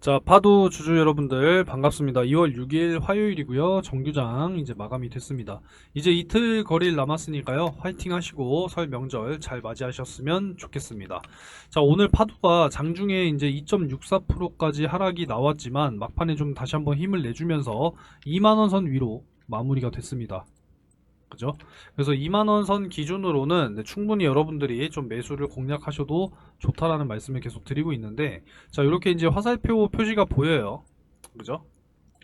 자, 파도 주주 여러분들 반갑습니다. 2월 6일 화요일이고요. 정규장 이제 마감이 됐습니다. 이제 이틀 거리를 남았으니까요. 화이팅 하시고 설 명절 잘 맞이하셨으면 좋겠습니다. 자, 오늘 파도가 장중에 이제 2.64%까지 하락이 나왔지만 막판에 좀 다시 한번 힘을 내주면서 2만 원 선 위로 마무리가 됐습니다. 그죠? 그래서 2만원 선 기준으로는 네, 충분히 여러분들이 좀 매수를 공략하셔도 좋다라는 말씀을 계속 드리고 있는데 자 이렇게 이제 화살표 표시가 보여요. 그죠?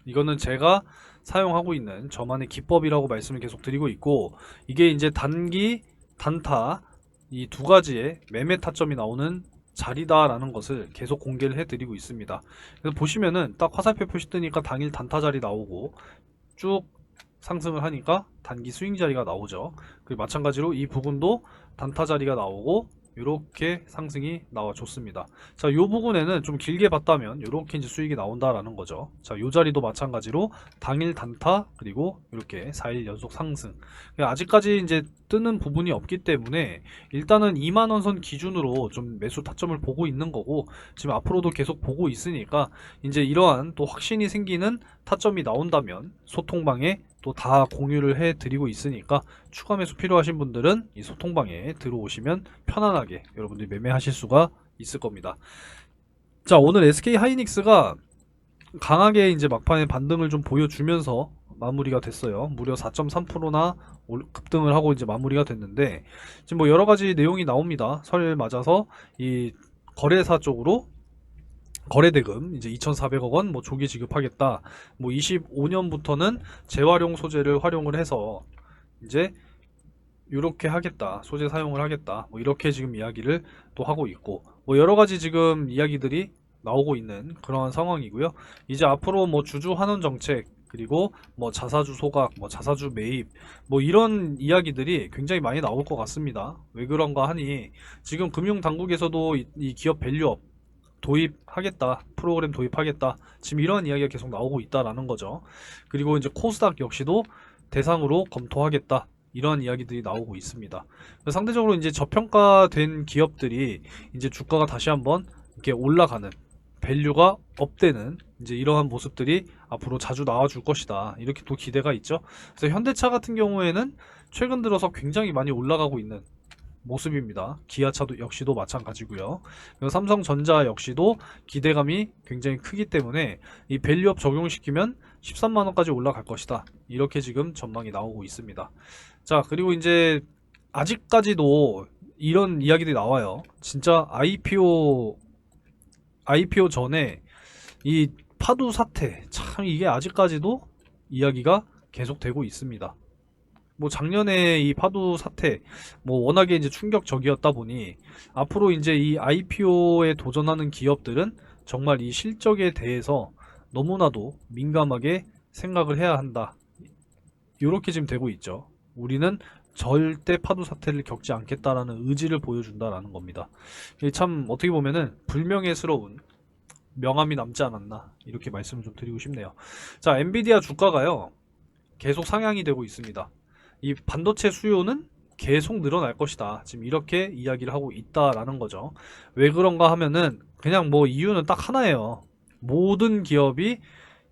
이거는 제가 사용하고 있는 저만의 기법이라고 말씀을 계속 드리고 있고 이게 이제 단기 단타 이 두 가지의 매매 타점이 나오는 자리다라는 것을 계속 공개를 해드리고 있습니다. 그래서 보시면은 딱 화살표 표시 뜨니까 당일 단타 자리 나오고 쭉 상승을 하니까 단기 스윙 자리가 나오죠 그리고 마찬가지로 이 부분도 단타 자리가 나오고 이렇게 상승이 나와줬습니다. 자, 요 부분에는 좀 길게 봤다면 이렇게 이제 수익이 나온다라는 거죠. 자, 요 자리도 마찬가지로 당일 단타 그리고 이렇게 4일 연속 상승. 그러니까 아직까지 이제 뜨는 부분이 없기 때문에 일단은 2만 원선 기준으로 좀 매수 타점을 보고 있는 거고 지금 앞으로도 계속 보고 있으니까 이제 이러한 또 확신이 생기는 타점이 나온다면 소통방에 또 다 공유를 해 드리고 있으니까 추가 매수 필요하신 분들은 이 소통방에 들어오시면 편안하게 여러분들이 매매하실 수가 있을 겁니다. 자, 오늘 SK 하이닉스가 강하게 이제 막판에 반등을 좀 보여주면서 마무리가 됐어요. 무려 4.3%나 급등을 하고 이제 마무리가 됐는데 지금 뭐 여러 가지 내용이 나옵니다. 설 맞아서 이 거래사 쪽으로 거래대금 이제 2,400억 원 뭐 조기 지급하겠다. 뭐 25년부터는 재활용 소재를 활용을 해서 이제 이렇게 하겠다. 소재 사용을 하겠다. 뭐 이렇게 지금 이야기를 또 하고 있고 뭐 여러 가지 지금 이야기들이 나오고 있는 그러한 상황이고요. 이제 앞으로 뭐 주주 환원 정책 그리고 뭐 자사주 소각, 뭐 자사주 매입, 뭐 이런 이야기들이 굉장히 많이 나올 것 같습니다. 왜 그런가 하니 지금 금융 당국에서도 이, 이 기업 밸류업 도입하겠다, 프로그램 도입하겠다. 지금 이런 이야기가 계속 나오고 있다라는 거죠. 그리고 이제 코스닥 역시도 대상으로 검토하겠다. 이런 이야기들이 나오고 있습니다. 상대적으로 이제 저평가된 기업들이 이제 주가가 다시 한번 이렇게 올라가는 밸류가 업되는 이제 이러한 모습들이 앞으로 자주 나와줄 것이다. 이렇게 또 기대가 있죠. 그래서 현대차 같은 경우에는 최근 들어서 굉장히 많이 올라가고 있는 모습입니다. 기아차도 역시도 마찬가지고요. 삼성전자 역시도 기대감이 굉장히 크기 때문에 이 밸류업 적용시키면 13만 원까지 올라갈 것이다. 이렇게 지금 전망이 나오고 있습니다. 자, 그리고 이제 아직까지도 이런 이야기들이 나와요. 진짜 IPO IPO 전에 이 파도 사태 참 이게 아직까지도 이야기가 계속되고 있습니다. 뭐 작년에 이 파도 사태 뭐 워낙에 이제 충격적이었다 보니 앞으로 이제 이 IPO에 도전하는 기업들은 정말 이 실적에 대해서 너무나도 민감하게 생각을 해야 한다. 이렇게 지금 되고 있죠. 우리는 절대 파도 사태를 겪지 않겠다라는 의지를 보여준다라는 겁니다. 참 어떻게 보면은 불명예스러운 명함이 남지 않았나 이렇게 말씀을 좀 드리고 싶네요. 자, 엔비디아 주가가요 계속 상향이 되고 있습니다. 이 반도체 수요는 계속 늘어날 것이다. 지금 이렇게 이야기를 하고 있다라는 거죠. 왜 그런가 하면은 그냥 뭐 이유는 딱 하나예요. 모든 기업이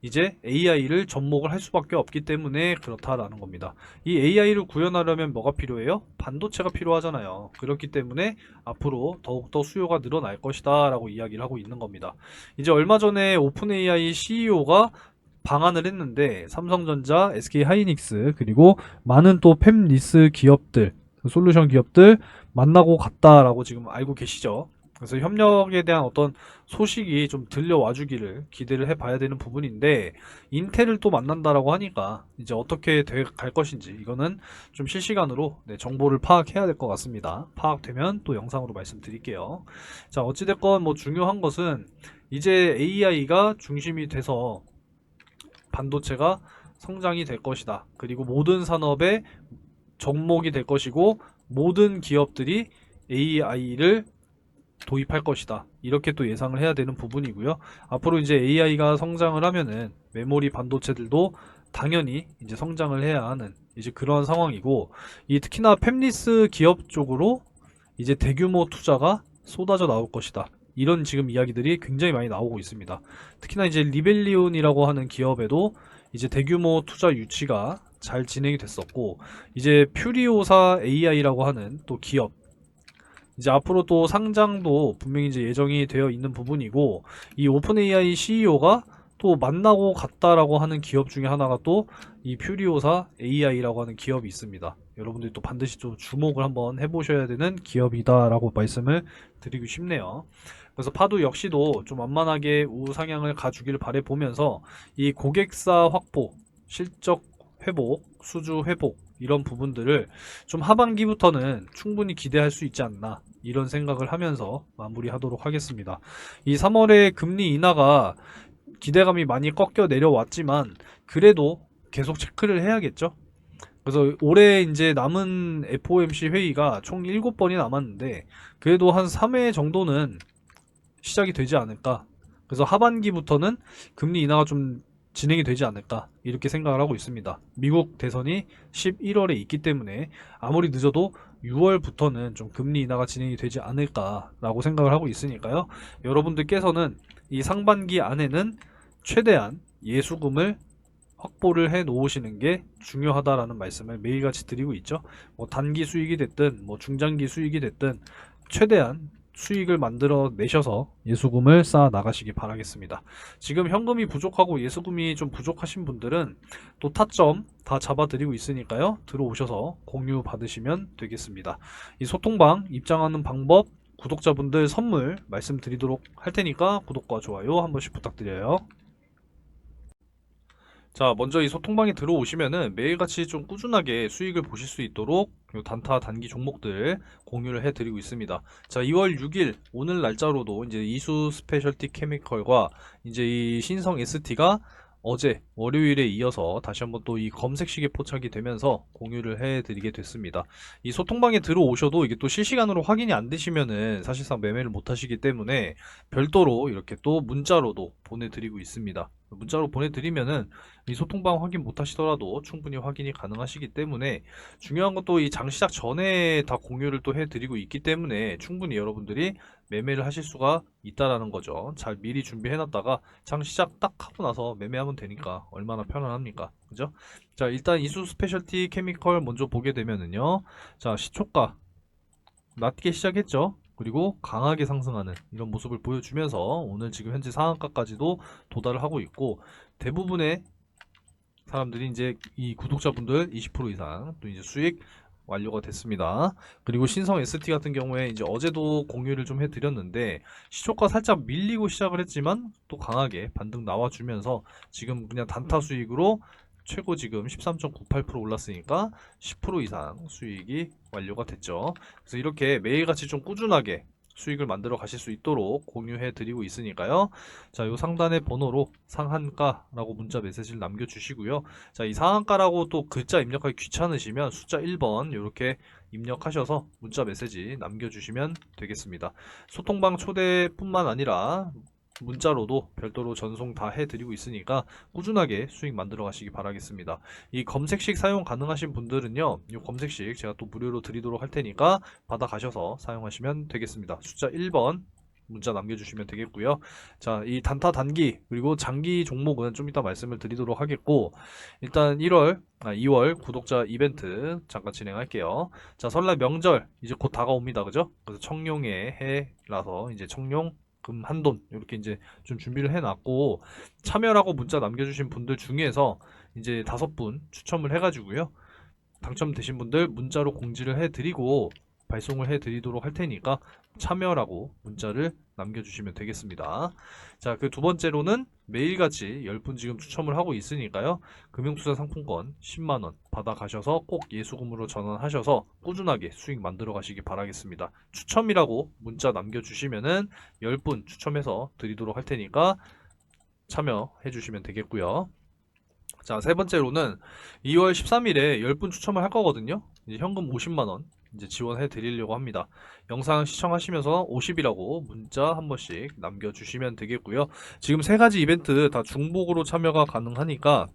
이제 AI를 접목을 할 수밖에 없기 때문에 그렇다라는 겁니다. 이 AI를 구현하려면 뭐가 필요해요? 반도체가 필요하잖아요. 그렇기 때문에 앞으로 더욱더 수요가 늘어날 것이다 라고 이야기를 하고 있는 겁니다. 이제 얼마 전에 오픈 AI CEO가 방한을 했는데 삼성전자, SK 하이닉스 그리고 많은 또 팹리스 기업들, 솔루션 기업들 만나고 갔다라고 지금 알고 계시죠? 그래서 협력에 대한 어떤 소식이 좀 들려와 주기를 기대를 해봐야 되는 부분인데 인텔을 또 만난다라고 하니까 이제 어떻게 돼 갈 것인지 이거는 좀 실시간으로 네, 정보를 파악해야 될 것 같습니다. 파악되면 또 영상으로 말씀드릴게요. 자 어찌됐건 뭐 중요한 것은 이제 AI가 중심이 돼서 반도체가 성장이 될 것이다. 그리고 모든 산업의 접목이 될 것이고 모든 기업들이 AI를 도입할 것이다. 이렇게 또 예상을 해야 되는 부분이고요. 앞으로 이제 AI가 성장을 하면은 메모리 반도체들도 당연히 이제 성장을 해야 하는 이제 그런 상황이고 이 특히나 팹리스 기업 쪽으로 이제 대규모 투자가 쏟아져 나올 것이다. 이런 지금 이야기들이 굉장히 많이 나오고 있습니다. 특히나 이제 리벨리온이라고 하는 기업에도 이제 대규모 투자 유치가 잘 진행이 됐었고 이제 퓨리오사 AI라고 하는 또 기업 이제 앞으로 또 상장도 분명히 이제 예정이 되어 있는 부분이고 이 오픈 AI CEO가 또 만나고 갔다라고 하는 기업 중에 하나가 또 이 퓨리오사 AI라고 하는 기업이 있습니다. 여러분들이 또 반드시 좀 주목을 한번 해보셔야 되는 기업이다라고 말씀을 드리고 싶네요. 그래서 파도 역시도 좀 완만하게 우상향을 가주기를 바래 보면서 이 고객사 확보, 실적 회복, 수주 회복 이런 부분들을 좀 하반기부터는 충분히 기대할 수 있지 않나 이런 생각을 하면서 마무리하도록 하겠습니다. 이 3월에 금리 인하가 기대감이 많이 꺾여 내려왔지만 그래도 계속 체크를 해야겠죠. 그래서 올해 이제 남은 FOMC 회의가 총 7번이 남았는데 그래도 한 3회 정도는 시작이 되지 않을까. 그래서 하반기부터는 금리 인하가 좀 진행이 되지 않을까 이렇게 생각을 하고 있습니다. 미국 대선이 11월에 있기 때문에 아무리 늦어도 6월부터는 좀 금리 인하가 진행이 되지 않을까라고 생각을 하고 있으니까요. 여러분들께서는 이 상반기 안에는 최대한 예수금을 확보를 해 놓으시는 게 중요하다라는 말씀을 매일같이 드리고 있죠. 뭐 단기 수익이 됐든 뭐 중장기 수익이 됐든 최대한 수익을 만들어 내셔서 예수금을 쌓아 나가시기 바라겠습니다. 지금 현금이 부족하고 예수금이 좀 부족하신 분들은 또 타점 다 잡아드리고 있으니까요. 들어오셔서 공유 받으시면 되겠습니다. 이 소통방 입장하는 방법 구독자분들 선물 말씀드리도록 할 테니까 구독과 좋아요 한 번씩 부탁드려요. 자, 먼저 이 소통방에 들어오시면은 매일같이 좀 꾸준하게 수익을 보실 수 있도록 요 단타 단기 종목들 공유를 해드리고 있습니다. 자, 2월 6일 오늘 날짜로도 이제 이수 스페셜티 케미컬과 이제 이 신성 ST가 어제 월요일에 이어서 다시 한번 또 이 검색식에 포착이 되면서 공유를 해드리게 됐습니다. 이 소통방에 들어오셔도 이게 또 실시간으로 확인이 안 되시면은 사실상 매매를 못 하시기 때문에 별도로 이렇게 또 문자로도 보내드리고 있습니다. 문자로 보내드리면은 이 소통방 확인 못 하시더라도 충분히 확인이 가능하시기 때문에 중요한 건 또 이 장 시작 전에 다 공유를 또 해드리고 있기 때문에 충분히 여러분들이 매매를 하실 수가 있다라는 거죠. 잘 미리 준비해놨다가 장 시작 딱 하고 나서 매매하면 되니까 얼마나 편안합니까? 그죠? 자, 일단 이수 스페셜티 케미컬 먼저 보게 되면은요. 자, 시초가 낮게 시작했죠. 그리고 강하게 상승하는 이런 모습을 보여주면서 오늘 지금 현재 상한가까지도 도달을 하고 있고 대부분의 사람들이 이제 이 구독자분들 20% 이상 또 이제 수익 완료가 됐습니다. 그리고 신성 ST 같은 경우에 이제 어제도 공유를 좀 해드렸는데 시초가 살짝 밀리고 시작을 했지만 또 강하게 반등 나와주면서 지금 그냥 단타 수익으로 최고 지금 13.98% 올랐으니까 10% 이상 수익이 완료가 됐죠. 그래서 이렇게 매일같이 좀 꾸준하게 수익을 만들어 가실 수 있도록 공유해 드리고 있으니까요. 자, 요 상단의 번호로 상한가라고 문자 메시지를 남겨 주시고요. 자, 이 상한가라고 또 글자 입력하기 귀찮으시면 숫자 1번 이렇게 입력하셔서 문자 메시지 남겨 주시면 되겠습니다. 소통방 초대뿐만 아니라 문자로도 별도로 전송 다 해드리고 있으니까 꾸준하게 수익 만들어 가시기 바라겠습니다. 이 검색식 사용 가능하신 분들은요, 이 검색식 제가 또 무료로 드리도록 할 테니까 받아 가셔서 사용하시면 되겠습니다. 숫자 1번 문자 남겨주시면 되겠고요. 자, 이 단타 단기 그리고 장기 종목은 좀 이따 말씀을 드리도록 하겠고 일단 1월, 아 2월 구독자 이벤트 잠깐 진행할게요. 자, 설날 명절 이제 곧 다가옵니다, 그죠? 그래서 청룡의 해라서 이제 청룡 금 한 돈 이렇게 이제 좀 준비를 해놨고 참여라고 문자 남겨주신 분들 중에서 이제 다섯 분 추첨을 해가지고요. 당첨되신 분들 문자로 공지를 해드리고 발송을 해드리도록 할 테니까 참여라고 문자를 남겨주시면 되겠습니다. 자, 그 두 번째로는 매일같이 10분 지금 추첨을 하고 있으니까요. 금융투자 상품권 10만원 받아가셔서 꼭 예수금으로 전환하셔서 꾸준하게 수익 만들어 가시기 바라겠습니다. 추첨이라고 문자 남겨주시면은 10분 추첨해서 드리도록 할 테니까 참여해 주시면 되겠고요. 자, 세 번째로는 2월 13일에 10분 추첨을 할 거거든요. 이제 현금 50만원 이제 지원해 드리려고 합니다. 영상 시청하시면서 50이라고 문자 한 번씩 남겨주시면 되겠고요. 지금 세 가지 이벤트 다 중복으로 참여가 가능하니까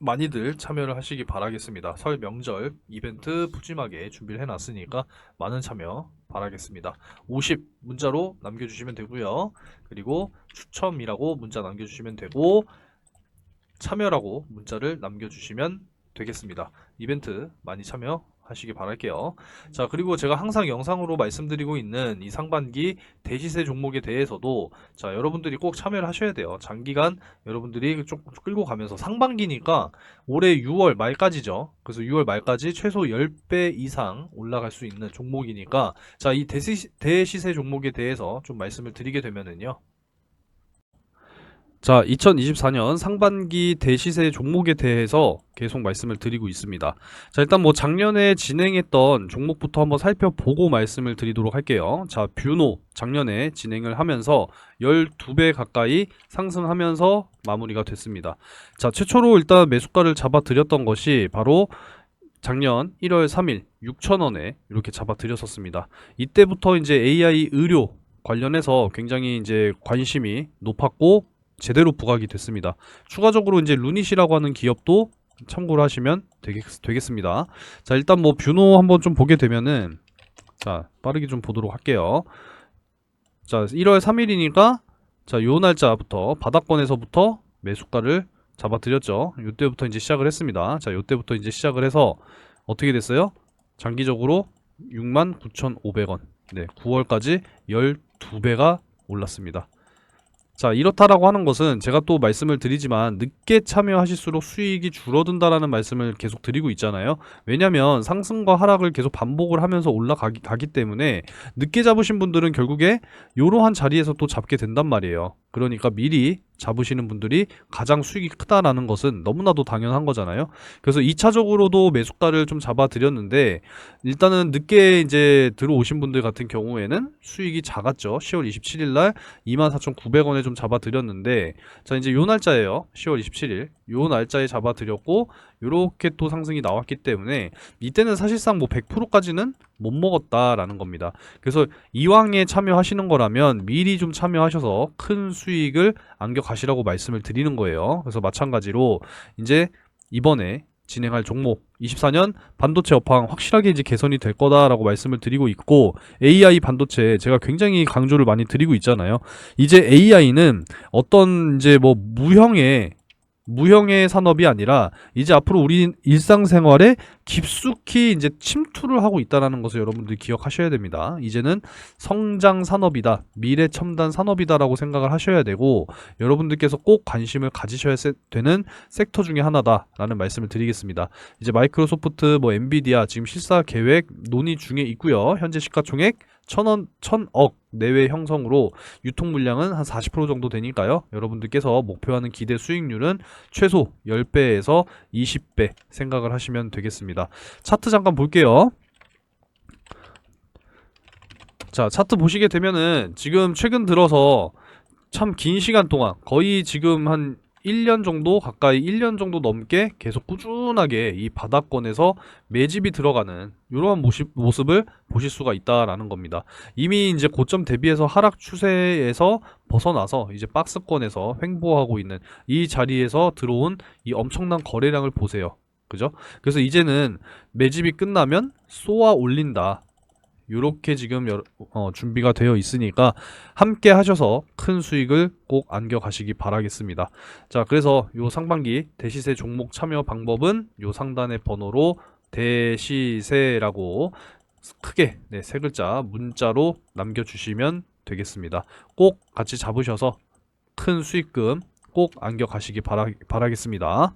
많이들 참여를 하시기 바라겠습니다. 설 명절 이벤트 푸짐하게 준비를 해놨으니까 많은 참여 바라겠습니다. 50 문자로 남겨주시면 되고요. 그리고 추첨이라고 문자 남겨주시면 되고 참여라고 문자를 남겨주시면 되겠습니다. 이벤트 많이 참여 하시기 바랄게요. 자, 그리고 제가 항상 영상으로 말씀드리고 있는 이 상반기 대시세 종목에 대해서도 자, 여러분들이 꼭 참여를 하셔야 돼요. 장기간 여러분들이 좀 끌고 가면서 상반기니까 올해 6월 말까지죠. 그래서 6월 말까지 최소 10배 이상 올라갈 수 있는 종목이니까 자, 이 대시, 대시세 종목에 대해서 좀 말씀을 드리게 되면은요. 자, 2024년 상반기 대시세 종목에 대해서 계속 말씀을 드리고 있습니다. 자, 일단 뭐 작년에 진행했던 종목부터 한번 살펴보고 말씀을 드리도록 할게요. 자, 뷰노 작년에 진행을 하면서 12배 가까이 상승하면서 마무리가 됐습니다. 자, 최초로 일단 매수가를 잡아 드렸던 것이 바로 작년 1월 3일 6,000원에 이렇게 잡아 드렸었습니다. 이때부터 이제 AI 의료 관련해서 굉장히 이제 관심이 높았고 제대로 부각이 됐습니다. 추가적으로 이제 루닛이라고 하는 기업도 참고를 하시면 되겠, 되겠 습니다. 자, 일단 뭐 뷰노 한번 좀 보게 되면은 자, 빠르게 좀 보도록 할게요. 자, 1월 3일이니까 자, 요 날짜부터 바닥권에서부터 매수가를 잡아드렸죠. 요때부터 이제 시작을 했습니다. 자, 요때부터 이제 시작을 해서 어떻게 됐어요? 장기적으로 69,500원. 네, 9월까지 12배가 올랐습니다. 자, 이렇다라고 하는 것은 제가 또 말씀을 드리지만 늦게 참여하실수록 수익이 줄어든다라는 말씀을 계속 드리고 있잖아요. 왜냐면 상승과 하락을 계속 반복을 하면서 올라가기 가기 때문에 늦게 잡으신 분들은 결국에 이러한 자리에서 또 잡게 된단 말이에요. 그러니까 미리 잡으시는 분들이 가장 수익이 크다라는 것은 너무나도 당연한 거잖아요. 그래서 2차적으로도 매수가를 좀 잡아 드렸는데 일단은 늦게 이제 들어오신 분들 같은 경우에는 수익이 작았죠. 10월 27일 날 24,900원에 좀 잡아 드렸는데 자, 이제 요 날짜예요. 10월 27일. 요 날짜에 잡아 드렸고 요렇게 또 상승이 나왔기 때문에 이때는 사실상 뭐 100%까지는 못 먹었다라는 겁니다. 그래서 이왕에 참여하시는 거라면 미리 좀 참여하셔서 큰 수익을 안겨 가시라고 말씀을 드리는 거예요. 그래서 마찬가지로 이제 이번에 진행할 종목 24년 반도체 업황 확실하게 이제 개선이 될 거다라고 말씀을 드리고 있고 AI 반도체 제가 굉장히 강조를 많이 드리고 있잖아요. 이제 AI는 어떤 이제 뭐 무형의 무형의 산업이 아니라 이제 앞으로 우리 일상생활에 깊숙이 이제 침투를 하고 있다라는 것을 여러분들이 기억하셔야 됩니다. 이제는 성장 산업이다, 미래 첨단 산업이다라고 생각을 하셔야 되고 여러분들께서 꼭 관심을 가지셔야 세- 되는 섹터 중에 하나다라는 말씀을 드리겠습니다. 이제 마이크로소프트, 뭐 엔비디아 지금 실사 계획 논의 중에 있고요. 현재 시가총액 천원, 천억 내외 형성으로 유통 물량은 한 40% 정도 되니까요. 여러분들께서 목표하는 기대 수익률은 최소 10배에서 20배 생각을 하시면 되겠습니다. 차트 잠깐 볼게요. 자, 차트 보시게 되면은 지금 최근 들어서 참 긴 시간 동안 거의 지금 한 1년 정도 가까이 1년 정도 넘게 계속 꾸준하게 이 바닥권에서 매집이 들어가는 이러한 모습, 모습을 보실 수가 있다라는 겁니다. 이미 이제 고점 대비해서 하락 추세에서 벗어나서 이제 박스권에서 횡보하고 있는 이 자리에서 들어온 이 엄청난 거래량을 보세요. 그죠? 그래서 이제는 매집이 끝나면 쏘아 올린다. 요렇게 지금 여러- 어, 준비가 되어 있으니까 함께 하셔서 큰 수익을 꼭 안겨 가시기 바라겠습니다. 자, 그래서 요 상반기 대시세 종목 참여 방법은 요 상단의 번호로 대시세라고 크게 네, 세 글자 문자로 남겨 주시면 되겠습니다. 꼭 같이 잡으셔서 큰 수익금 꼭 안겨 가시기 바라, 바라겠습니다.